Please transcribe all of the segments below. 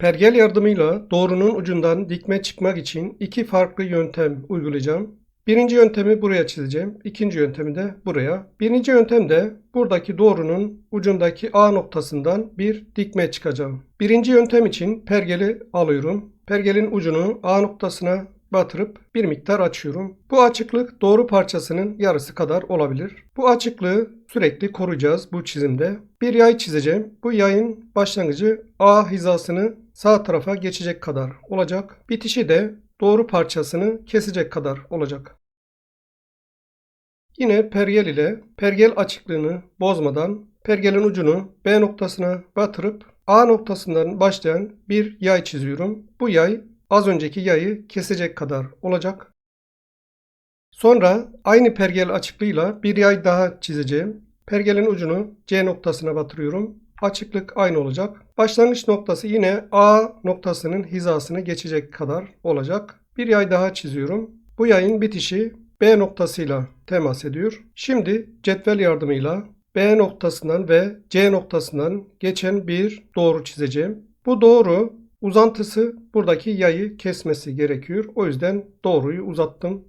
Pergel yardımıyla doğrunun ucundan dikme çıkmak için iki farklı yöntem uygulayacağım. Birinci yöntemi buraya çizeceğim. İkinci yöntemi de buraya. Birinci yöntemde buradaki doğrunun ucundaki A noktasından bir dikme çıkacağım. Birinci yöntem için pergeli alıyorum. Pergelin ucunu A noktasına batırıp bir miktar açıyorum. Bu açıklık doğru parçasının yarısı kadar olabilir. Bu açıklığı sürekli koruyacağız bu çizimde. Bir yay çizeceğim. Bu yayın başlangıcı A hizasını sağ tarafa geçecek kadar olacak. Bitişi de doğru parçasını kesecek kadar olacak. Yine pergel ile pergel açıklığını bozmadan pergelin ucunu B noktasına batırıp A noktasından başlayan bir yay çiziyorum. Bu yay az önceki yayı kesecek kadar olacak. Sonra aynı pergel açıklığıyla bir yay daha çizeceğim. Pergelin ucunu C noktasına batırıyorum. Açıklık aynı olacak. Başlangıç noktası yine A noktasının hizasını geçecek kadar olacak. Bir yay daha çiziyorum. Bu yayın bitişi B noktasıyla temas ediyor. Şimdi cetvel yardımıyla B noktasından ve C noktasından geçen bir doğru çizeceğim. Bu doğru uzantısı buradaki yayı kesmesi gerekiyor. O yüzden doğruyu uzattım.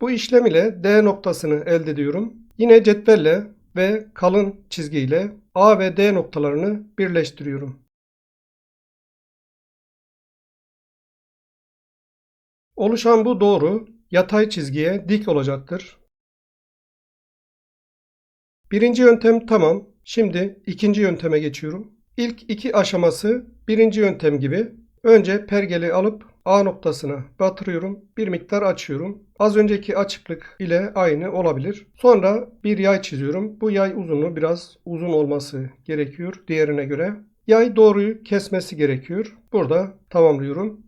Bu işlem ile D noktasını elde ediyorum. Yine cetvelle ve kalın çizgiyle A ve D noktalarını birleştiriyorum. Oluşan bu doğru yatay çizgiye dik olacaktır. Birinci yöntem tamam. Şimdi ikinci yönteme geçiyorum. İlk iki aşaması birinci yöntem gibi. Önce pergeli alıp A noktasına batırıyorum. Bir miktar açıyorum. Az önceki açıklık ile aynı olabilir. Sonra bir yay çiziyorum. Bu yay uzunluğu biraz uzun olması gerekiyor diğerine göre. Yay doğruyu kesmesi gerekiyor. Burada tamamlıyorum.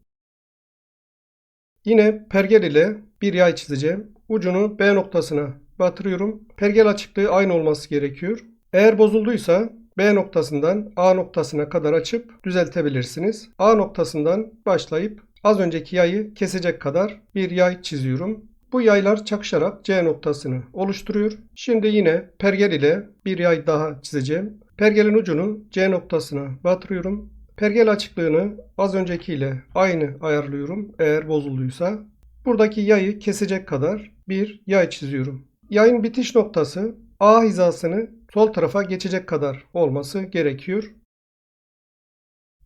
Yine pergel ile bir yay çizeceğim. Ucunu B noktasına batırıyorum. Pergel açıklığı aynı olması gerekiyor. Eğer bozulduysa B noktasından A noktasına kadar açıp düzeltebilirsiniz. A noktasından başlayıp az önceki yayı kesecek kadar bir yay çiziyorum. Bu yaylar çakışarak C noktasını oluşturuyor. Şimdi yine pergel ile bir yay daha çizeceğim. Pergelin ucunu C noktasına batırıyorum. Pergel açıklığını az öncekiyle aynı ayarlıyorum eğer bozulduysa. Buradaki yayı kesecek kadar bir yay çiziyorum. Yayın bitiş noktası A hizasını sol tarafa geçecek kadar olması gerekiyor.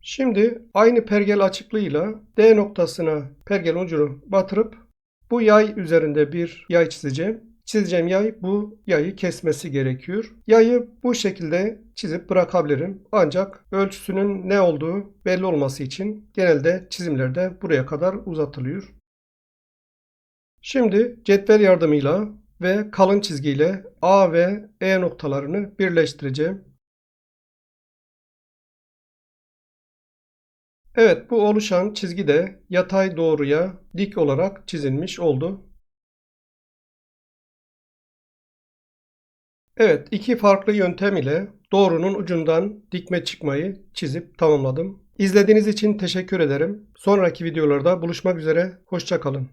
Şimdi aynı pergel açıklığıyla D noktasına pergel ucunu batırıp bu yay üzerinde bir yay çizeceğim. Çizeceğim yay bu yayı kesmesi gerekiyor. Yayı bu şekilde çizip bırakabilirim. Ancak ölçüsünün ne olduğu belli olması için genelde çizimlerde buraya kadar uzatılıyor. Şimdi cetvel yardımıyla ve kalın çizgiyle A ve E noktalarını birleştireceğim. Evet bu oluşan çizgi de yatay doğruya dik olarak çizilmiş oldu. Evet iki farklı yöntem ile doğrunun ucundan dikme çıkmayı çizip tamamladım. İzlediğiniz için teşekkür ederim. Sonraki videolarda buluşmak üzere. Hoşçakalın.